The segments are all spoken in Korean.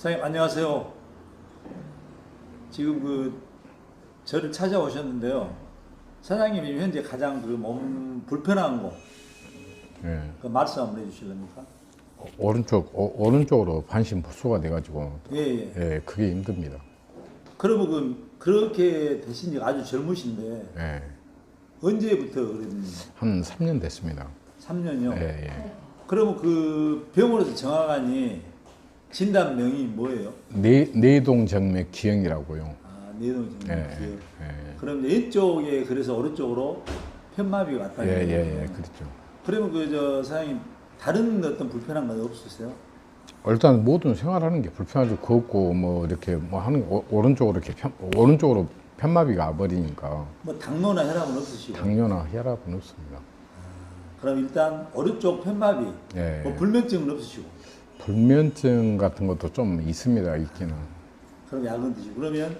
사장님 안녕하세요. 지금 그 저를 찾아오셨는데요. 사장님이 현재 가장 그몸 불편한 거, 예. 그 말씀 한번 해주실랍니까? 어, 오른쪽 오, 오른쪽으로 반신 보수가 돼가지고 예, 예. 예 그게 힘듭니다. 그러면 그 그렇게 되신 지가 아주 젊으신데 예. 언제부터 그랬는지 한 3년 됐습니다. 3년요. 예, 예. 그러면 그 병원에서 정확하니 진단명이 뭐예요? 내 내동 정맥 기형이라고요. 아, 뇌동정맥 예, 기억. 예. 그럼 왼쪽에 그래서 오른쪽으로 편마비가 왔다. 예, 예, 예, 그렇죠. 그러면 그 저 사장님 다른 어떤 불편한 건 없으세요? 일단 모든 생활하는 게 불편하죠. 걷고 뭐 이렇게 뭐 하는 거, 오- 오른쪽으로 이렇게 편, 오른쪽으로 편마비가 와버리니까 뭐 당뇨나 혈압은 없으시고. 당뇨나 혈압은 없습니다. 그럼 일단 오른쪽 편마비, 예. 뭐 불면증은 없으시고. 불면증 같은 것도 좀 있습니다. 있기는. 그럼 약은 드시고. 그러면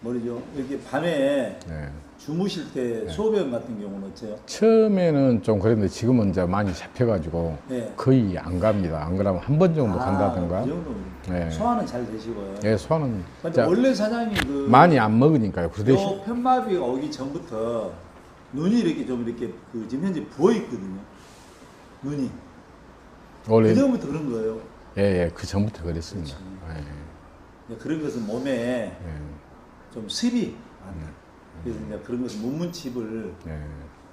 뭐죠? 이렇게 밤에 예. 주무실 때 소변 같은 경우는 어때요? 처음에는 좀 그랬는데 지금은 이제 많이 잡혀가지고 예. 거의 안 갑니다. 안 그러면 한 번 정도 간다든가. 그 정도. 예. 소화는 잘 되시고요. 예, 소화는 근데 진짜 원래 사장님 그 많이 안 먹으니까요. 그요 편마비가 오기 전부터 눈이 이렇게 좀 이렇게 그 지금 현재 부어 있거든요. 눈이. 원래 그 전부터 그런 거예요. 예, 예, 그 전부터 그랬습니다. 예, 이제 그런 것은 몸에 예, 좀 습이 많다. 그래서 이제 그런 것은 문문칩을 예,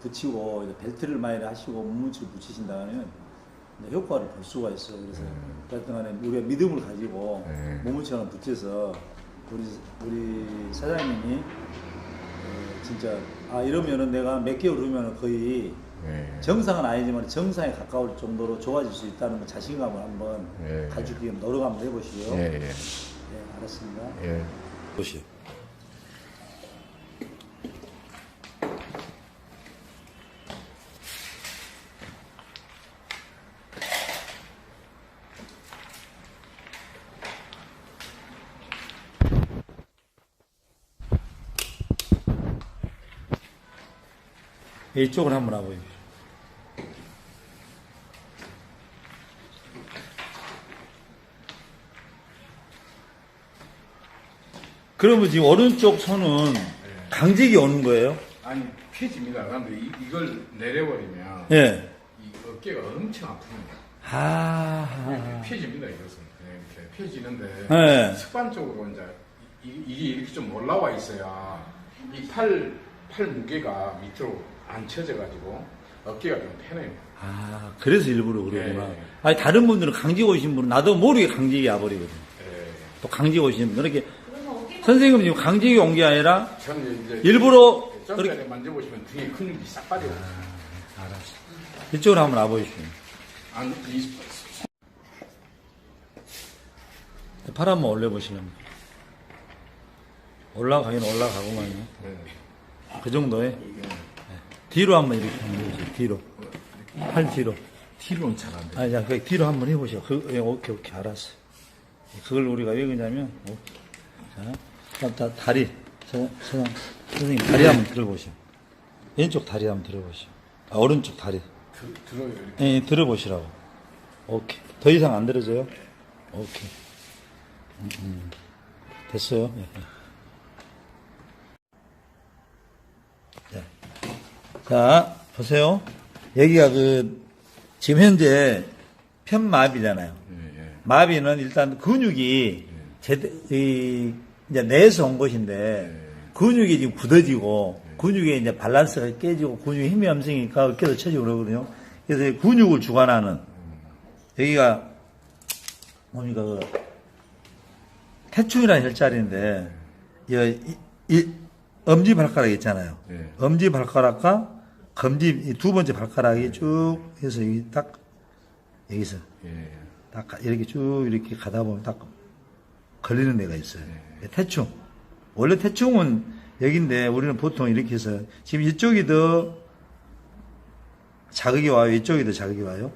붙이고 벨트를 많이 하시고 문문칩을 붙이신다면 효과를 볼 수가 있어. 그래서 하여튼간에 우리가 믿음을 가지고 네. 문문칩을 붙여서 우리 우리 사장님이 어, 진짜 아 이러면은 내가 몇 개월 후면은 거의 예, 정상은 아니지만 정상에 가까울 정도로 좋아질 수 있다는 그 자신감을 한번 예. 가지고 위해 노력 한번 해보시고요. 예, 예, 네, 알았습니다. 예. 보시 이쪽을 한번 하고요. 그러면 지금 오른쪽 손은 강직이 오는 거예요? 아니 펴집니다. 그런데 이, 이걸 내려버리면 예. 이 어깨가 엄청 아픕니다. 아, 펴집니다. 이것은 이렇게 펴지는데 네. 습관적으로 이제 이, 이게 이렇게 좀 올라와 있어야 이 팔 팔 무게가 밑으로 안 쳐져가지고 어깨가 좀 편해요. 아, 그래서 일부러 그러구나. 예. 아니, 다른 분들은 강직 오신 분은 나도 모르게 강직이 와버리거든. 예. 또 강직 오시는 분은 이렇게 선생님 지금 강직이 온 게 아니라 저는 이제 일부러 좀 그렇게 만져보시면 등에 근육이 싹 빠져. 알았어. 이쪽으로 한번 와보십시오. 안, 이, 팔 한번 올려보시면. 올라가긴 올라가고만요. 네. 그 정도에. 네. 뒤로 한번 이렇게 한번 해보세요. 뒤로. 팔 뒤로. 티로는 잘안 돼. 아니, 자, 그 뒤로 한번 해보시오. 그, 예, 오케이, 오케이, 알았어. 그걸 우리가 왜 그러냐면, 오케이. 자, 다, 다리. 서, 서, 선생님, 다리 한번 들어보시오. 왼쪽 다리 한번 들어보시오. 아, 오른쪽 다리. 들, 들어요. 이렇게. 예, 들어보시라고. 오케이. 더 이상 안 들어져요? 오케이. 음, 음. 됐어요? 예, 예. 자, 보세요. 여기가 그, 지금 현재 편마비잖아요. 예, 예. 마비는 일단 근육이 제대, 이, 이제 내에서 온 것인데 근육이 지금 굳어지고 근육에 이제 밸런스가 깨지고 근육에 힘이 없으니까 어깨도 쳐지고 그러거든요. 그래서 이 근육을 주관하는 여기가 뭡니까 그 태충이라는 혈자리인데 이, 이 엄지 발가락 있잖아요. 네. 엄지 발가락과 검지 이두 번째 발가락이 쭉 해서 여기 딱 여기서 예. 딱 가- 이렇게 쭉 이렇게 가다 보면 딱 걸리는 데가 있어요. 태충. 원래 태충은 여기인데 우리는 보통 이렇게 해서 지금 이쪽이 더 자극이 와요. 이쪽이 더 자극이 와요.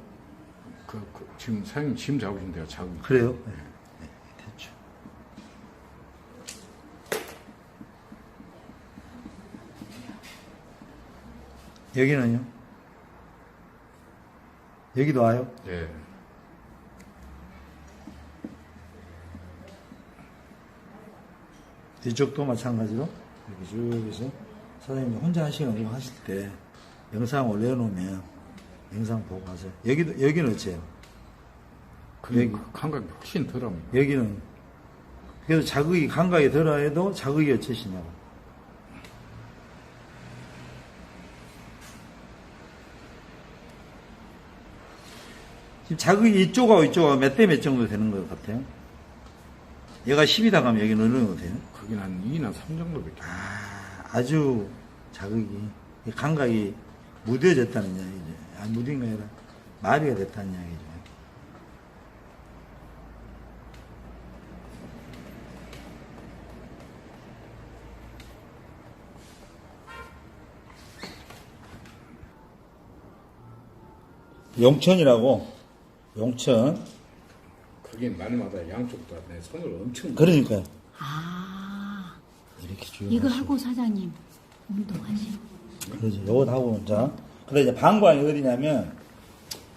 그, 그, 지금 사장님 지금 잡으신데요. 자극. 그래요? 네. 네, 태충. 여기는요? 여기도 와요? 예. 이쪽도 마찬가지로 이렇게 쭉 해서 사장님이 혼자 하시거나 이거 하실 때 영상 올려놓으면 영상 보고 하세요. 여기도, 여기는 어째요? 그 여기. 감각이 훨씬 덜합니다. 여기는 그래서 자극이 감각이 들어 해도 자극이 어쩌시냐고. 지금 자극이 이쪽하고 이쪽하고 몇 대 몇 정도 되는 것 같아요? 얘가 10이다 가면 여기는 어느 정도 돼요? 그긴 한 2나 3 정도밖에. 안 아, 아주 자극이, 이 감각이 무뎌졌다는 이야기죠. 아, 무딘 게 아니라 마비가 됐다는 이야기죠. 용천이라고, 용천. 그긴 날마다 양쪽 다 내 손을 엄청. 그러니까요. 아, 이렇게 쭉. 이거 하시고. 하고 사장님 운동하시고. 그러죠. 요거 하고, 자. 근데 이제 방광이 어디냐면,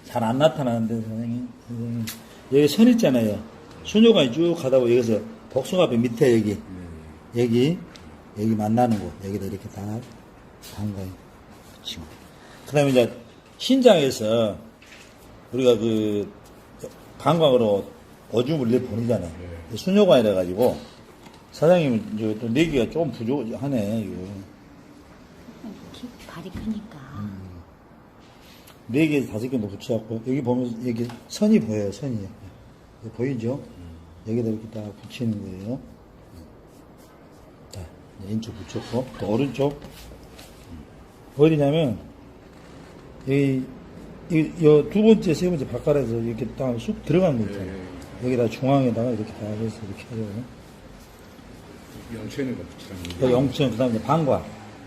잘 안 나타나는데, 선생님. 선생님. 여기 선 있잖아요. 순요관이 쭉 가다 보면 여기서 복숭아뼈 밑에 여기, 여기, 여기 만나는 곳. 여기다 이렇게 다 방광이 치고. 그 다음에 이제, 신장에서, 우리가 그, 방광으로 오줌을 내 보내잖아요. 순요관이라 가지고, 사장님, 이제 또 내기가 좀 부족하네, 이거. 키 발이 크니까. 네 개, 다섯 개도 붙여갖고, 여기 보면, 여기 선이 보여요, 선이. 여기 보이죠? 여기다 이렇게 딱 붙이는 거예요. 자, 이제 왼쪽 붙였고, 또 오른쪽. 어디냐면, 이, 이, 요두 번째, 세 번째 바깥에서 이렇게 딱 쑥 들어간 거 있잖아요. 여기다 중앙에다가 이렇게 딱 해서 이렇게 해요. 영천이가 붙이라는 그 영천, 그 다음에 방과.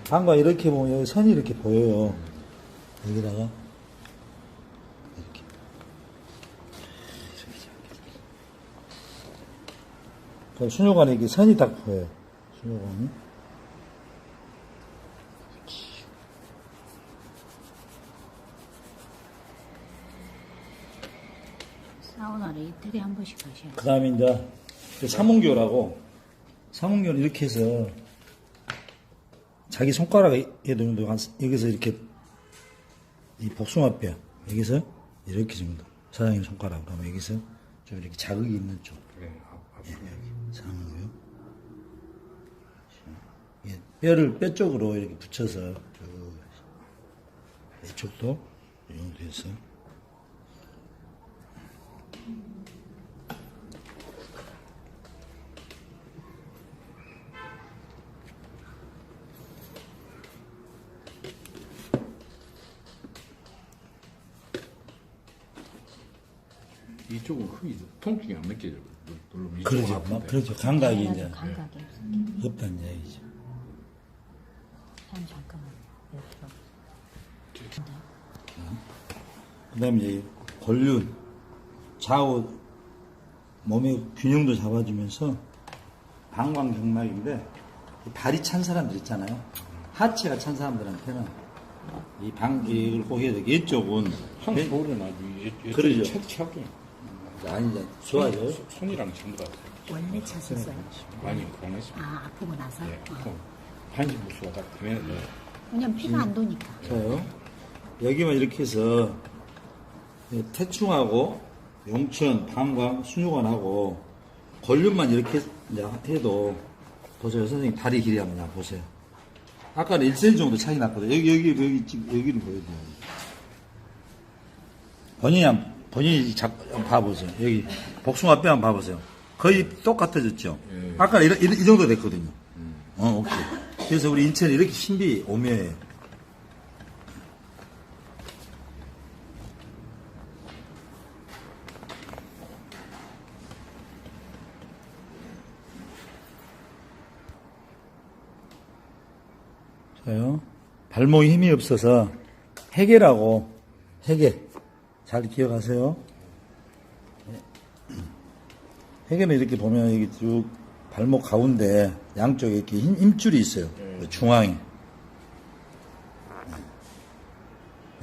방과 이렇게 보면 여기 선이 이렇게 보여요. 여기다가, 이렇게. 그 순요관에 이렇게 선이 딱 보여요. 순요관이. 이틀에 한 번씩 가셔야 그 다음에 이제, 그 삼문교라고, 삼문교는 이렇게 해서, 자기 손가락에 놓으면 한, 여기서 이렇게, 이 복숭아뼈, 여기서 이렇게 정도. 사장님 손가락으로 하면 여기서 좀 이렇게 자극이 있는 쪽. 그래, 앞, 앞. 상고요. 예, 뼈를 뼈 쪽으로 이렇게 붙여서 쭉 이쪽도 이 정도 해서 이쪽은 크게 통증이 안 느껴져. 물론 이쪽은 그러죠. 아픈데. 막 그렇죠. 감각이 이제 감각이 없어. 없다는 얘기죠. 잠깐만. 이렇게. 그 다음에 이제 권륜, 좌우 몸의 균형도 잡아주면서 방광경막인데 이 발이 찬 사람들 있잖아요. 하체가 찬 사람들한테는 이 방, 이걸 꼭 해야 돼. 이쪽은 한 네? 겨울은 아주 이- 그러죠. 이쪽이 차게 아니, 이제 좋아져요. 손이랑 전부 다 원래 찼었어요. 많이 그만했습니다. 아, 아프고 나서? 예, 어. 또 반지 부수가 딱 되면 네. 왜냐면 피가 안 도니까. 좋아요. 여기만 이렇게 해서 예, 태충하고 용천, 방광, 순유관하고 권륜만 이렇게 이제 해도 보세요. 선생님 다리 길이 한번 보세요. 아까는 1cm 정도 차이 났거든요. 여기, 여기, 여기, 지금 여기를 보여줘요. 본인이, 한- 본인이 작, 한번 봐보세요. 여기 복숭아 뼈 한번 봐보세요. 거의 똑같아졌죠? 예. 아까는 이런- 이런- 이 정도 됐거든요. 어, 오케이. 그래서 우리 인체는 이렇게 신비 오묘해요. 자요. 발목에 힘이 없어서 해계라고 해계 잘 기억하세요. 해계는 이렇게 보면 여기 쭉 발목 가운데 양쪽에 이렇게 힘, 힘줄이 있어요. 그 중앙에.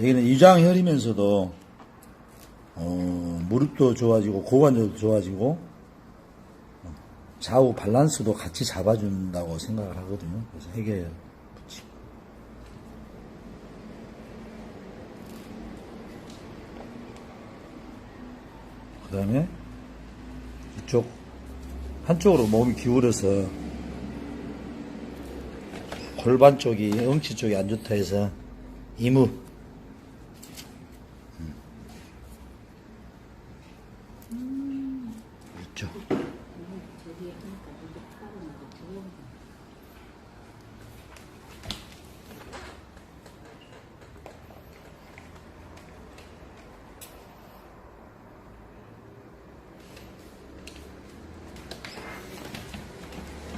여기는 이장혈이면서도 어, 무릎도 좋아지고 고관절도 좋아지고 어, 좌우 밸런스도 같이 잡아준다고 생각을 하거든요. 그래서 해계 붙이고. 그 다음에 이쪽 한쪽으로 몸이 기울어서 골반 쪽이 엉치 쪽이 안 좋다 해서 이무 음. 이쪽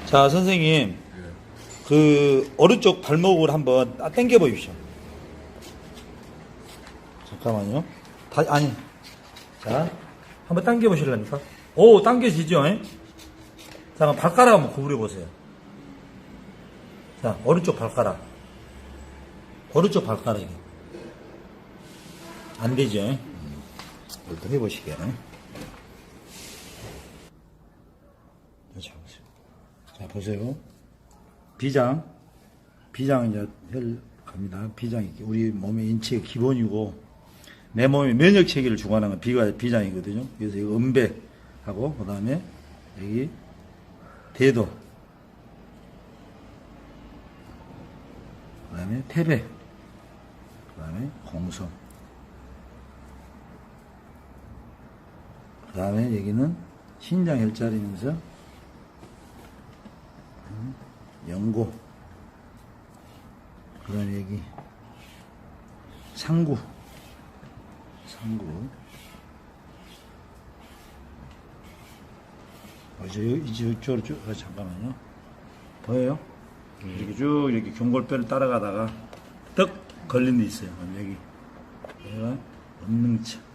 자 선생님 그 오른쪽 발목을 한번 아, 당겨 보십시오. 잠깐만요. 다 아니. 자, 한번 당겨 보실랍니까? 오, 당겨지죠? 예? 자, 발가락 한번 구부려 보세요. 자, 오른쪽 발가락. 오른쪽 발가락이. 안 되죠? 예? 음, 해보시게. 자, 보세요. 자, 보세요. 비장, 비장 이제 혈 갑니다. 비장이 우리 몸의 인체의 기본이고 내 몸의 면역 체계를 주관하는 건 비가 비장이거든요. 그래서 이 음배하고 그 다음에 여기 대도, 그 다음에 태배, 그 다음에 공성, 그 다음에 여기는 신장 혈자리면서 연고. 그 다음에 여기. 상구. 상구. 어, 이제 이쪽으로 쭉 아, 잠깐만요. 보여요? 이렇게 쭉 이렇게 경골뼈를 따라가다가 떡 걸린 데 있어요. 여기. 여기가 음능차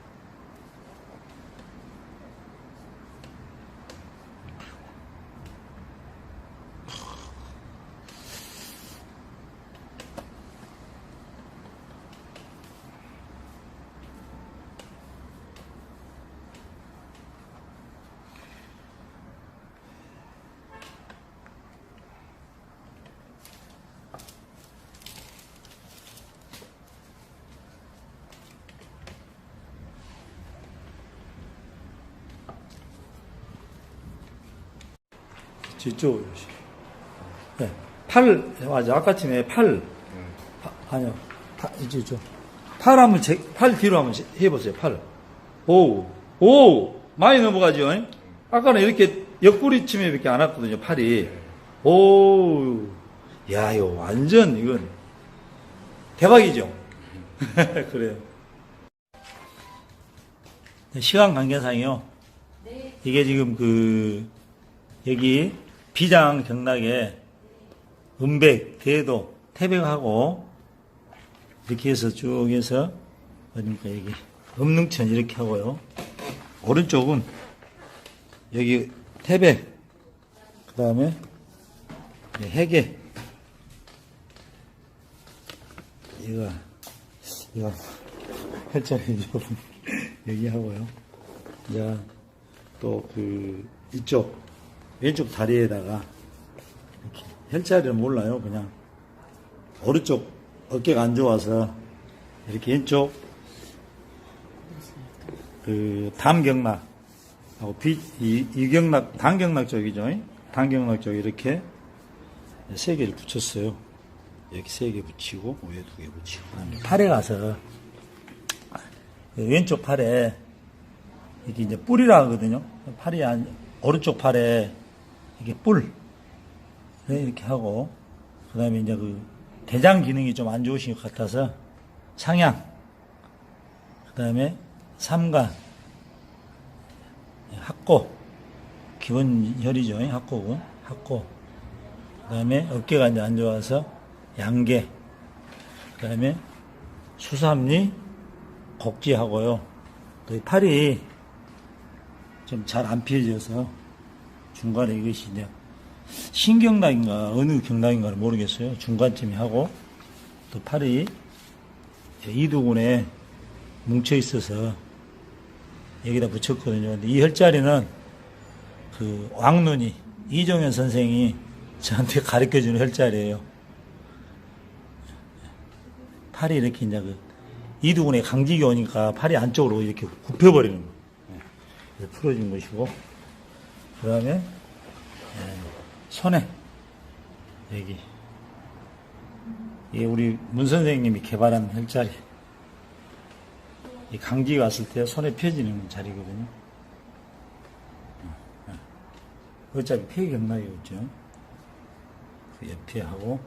뒤쪽으로 이렇게. 네. 팔, 맞아. 아까 전에 팔. 파- 아니요. 파, 이제 좀. 팔 한번, 제, 팔 뒤로 한번 제- 해보세요. 팔. 오, 오! 많이 넘어가죠? 잉? 아까는 이렇게 옆구리 침에밖에 안 왔거든요. 팔이. 오, 야, 이거 완전, 이건. 대박이죠? 그래요. 시간 관계상이요. 이게 지금 그, 여기 비장 경락에 음백, 대도, 태백하고 이렇게 해서 쭉 해서 어딥니까 여기 음능천 이렇게 하고요. 오른쪽은 여기 태백, 그 다음에 해계, 이거 이거 혈자리 좀 여기 하고요. 자, 또 그 이쪽 왼쪽 다리에다가 이렇게 혈자리를 몰라요. 그냥 오른쪽 어깨가 안 좋아서 이렇게 왼쪽 그 담경락 하고 비, 이, 이경락 단경락 쪽이죠. 단경락 쪽 이렇게 세 개를 붙였어요. 여기 세 개 붙이고 위에 두 개 붙이고 팔에 가서 그 왼쪽 팔에 이게 이제 뿔이라 하거든요. 팔이 안, 오른쪽 팔에 이게 뿔. 네, 이렇게 하고 그 다음에 이제 그 대장 기능이 좀 안 좋으신 것 같아서 상향 그 다음에 삼간 학고 기본 혈이죠 학고고 학고. 그 다음에 어깨가 이제 안 좋아서 양계 그 다음에 수삼리 곡지하고요. 또이 팔이 좀 잘 안 피해져서 중간에 이것이 이제 신경락인가 어느 경락인가를 모르겠어요. 중간쯤에 하고 또 팔이 이두근에 뭉쳐 있어서 여기다 붙였거든요. 근데 이 혈자리는 그 왕눈이 이종현 선생이 저한테 가르쳐 주는 혈자리예요. 팔이 이렇게 이제 그 이두근에 강직이 오니까 팔이 안쪽으로 이렇게 굽혀버리는 거. 예. 풀어준 것이고, 그 다음에, 손에, 여기. 이게 우리 문 선생님이 개발한 혈자리. 이 강기가 왔을 때 손에 펴지는 자리거든요. 어차피 폐 경락이 없죠. 그 옆에 하고,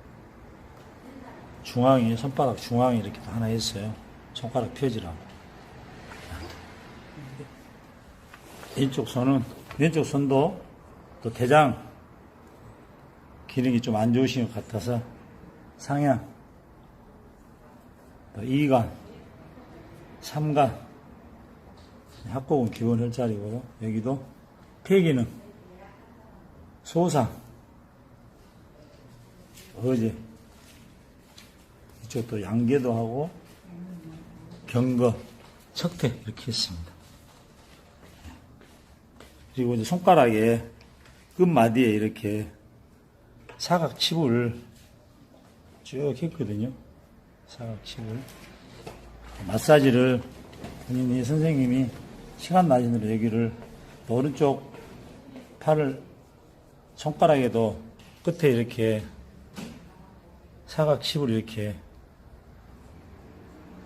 중앙에, 손바닥 중앙에 이렇게 또 하나 있어요. 손가락 펴지라고. 왼쪽 손은, 왼쪽 손도 또 대장 기능이 좀 안 좋으신 것 같아서 상향, 또 2간, 3간, 합곡은 기본 혈자리고요. 여기도 폐기능, 소상, 어제, 이쪽도 양계도 하고, 경거, 척태 이렇게 했습니다. 그리고 이제 손가락에 끝마디에 이렇게 사각 칩을 쭉 했거든요. 사각 칩을. 마사지를 본인이 선생님이 시간 나신으로 여기를 오른쪽 팔을 손가락에도 끝에 이렇게 사각 칩을 이렇게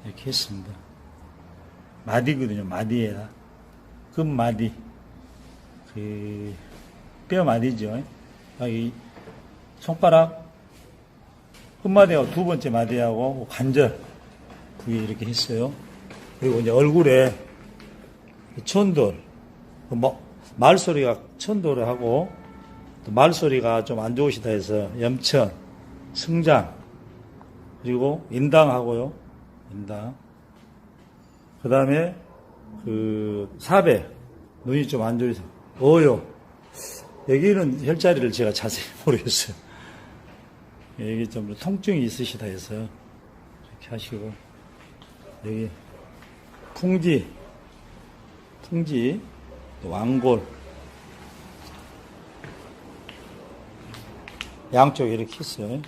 이렇게 했습니다. 마디거든요. 마디에다. 끝마디. 그, 뼈 마디죠. 이 손가락 끝마디하고 두 번째 마디하고 관절 부위에 이렇게 했어요. 그리고 이제 얼굴에 천돌, 그 뭐, 말소리가 천돌을 하고 또 말소리가 좀 안 좋으시다 해서 염천, 승장, 그리고 인당하고요. 인당. 그 다음에 그 사배, 눈이 좀 안 좋으셔서 어요. 여기는 혈자리를 제가 자세히 모르겠어요. 여기 좀 통증이 있으시다 해서 이렇게 하시고 여기 풍지, 풍지, 또 왕골 양쪽에 이렇게 있어요.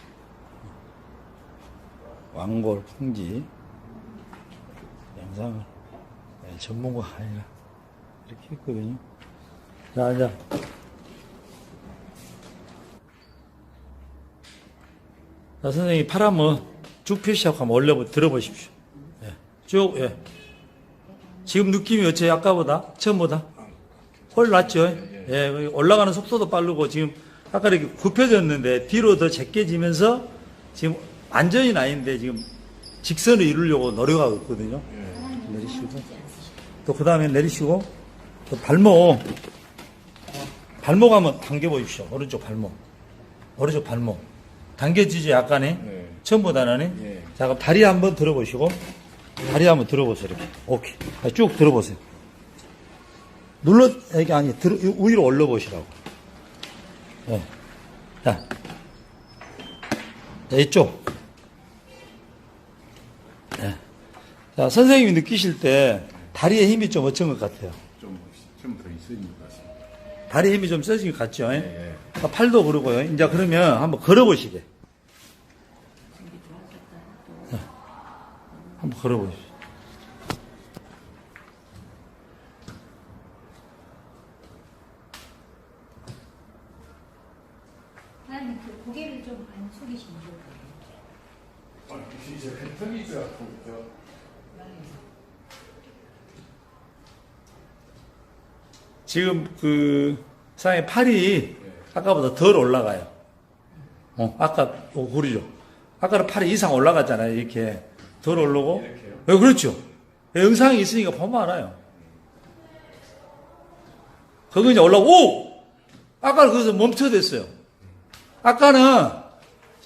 왕골, 풍지 영상을 네, 전문가가 아니라 이렇게 했거든요. 자, 이제 자, 선생님, 팔 한번 쭉 펴시하고 한번 올려 들어보십시오. 예. 쭉, 예. 지금 느낌이 어째요? 아까보다? 처음보다? 훨 낫죠? 예. 올라가는 속도도 빠르고, 지금 아까 이렇게 굽혀졌는데, 뒤로 더 제껴지면서, 지금 완전히 나인데, 지금 직선을 이루려고 노력하고 있거든요. 내리시고. 또 그 다음에 내리시고, 또 발목, 발목 한번 당겨 보십시오. 오른쪽 발목. 오른쪽 발목. 당겨지지 약간의 네. 처음보다는 네. 자 그럼 다리 한번 들어보시고 다리 한번 들어보세요 이렇게 오케이 자, 쭉 들어보세요 눌러 이게 아니 들어 위로 올려 보시라고 네. 자. 자 이쪽 네. 자 선생님이 느끼실 때 다리에 힘이 좀 어쩐 것 같아요 좀 좀더 있어야 것 같습니다. 다리에 힘이 좀 써진 것 같죠 예? 예. 아, 팔도 그러고요. 이제 그러면 한번 걸어보시게. 네. 한번 걸어보시죠. 아니, 그 고개를 좀안 좋을 것 아, 진짜 패턴이 있어갖고 지금 그 사장님 팔이 아까보다 덜 올라가요. 어, 아까 어, 그러죠. 아까는 팔이 이상 올라갔잖아요. 이렇게 덜. 이렇게요? 네, 그렇죠. 영상이 있으니까 보면 알아요. 그거 이제 올라오고 오! 아까는 거기서 멈춰댔어요. 아까는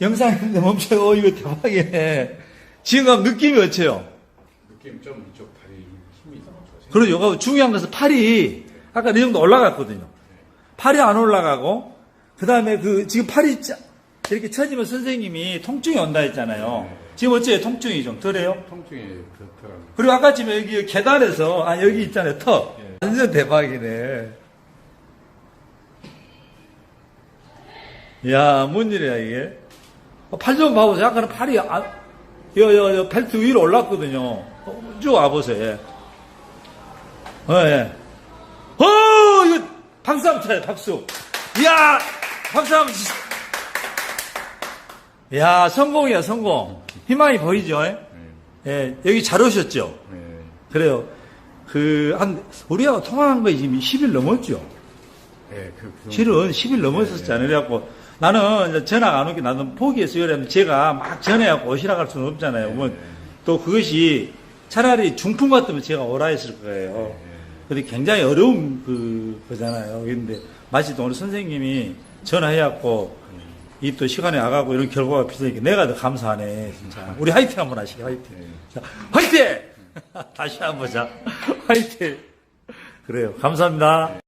영상인데 멈춰요. 어, 이거 대박이네. 지금 가면 느낌이 어때요? 느낌 좀 이쪽 다리 힘이 좀 좋으세요. 그리고 요거 중요한 것은 팔이 아까 이 정도 올라갔거든요. 팔이 안 올라가고 그 다음에 그 지금 팔이 짜- 이렇게 쳐지면 선생님이 통증이 온다 했잖아요. 지금 어째요? 통증이 좀 덜해요? 통증이 그렇더라고요. 그리고 아까 지금 여기 계단에서 아 여기 있잖아요 턱 예. 완전 대박이네. 야, 뭔 일이야, 이게? 팔 좀 봐보세요. 약간 팔이, 아, 여, 여, 여, 벨트 위로 올랐거든요. 어, 쭉 와보세요. 예. 어, 예. 어, 이거, 박수 한번 쳐요, 박수. 이야, 박수 한번 치 야, 성공이야, 성공. 희망이 보이죠? 예? 예, 여기 잘 오셨죠? 네. 그래요. 그, 한, 우리하고 통화한 거 지금 10일 넘었죠? 네, 그, 그 실은 10일 넘었었잖아요. 그래갖고 나는 전화가 안 오게 나는 포기했어요. 그러면 제가 막 전화해갖고 오시라고 할 수는 없잖아요. 뭐, 또 그것이 차라리 중풍 같으면 제가 오라 했을 거예요. 근데 굉장히 어려운 그, 거잖아요. 근데 마치 또 오늘 선생님이 전화해갖고 이 또 시간에 와가고 이런 결과가 비서니까 내가 더 감사하네, 진짜. 우리 화이팅 한번 하시게, 화이팅. 자, 화이팅! 다시 한번 자, 화이팅! 그래요. 감사합니다.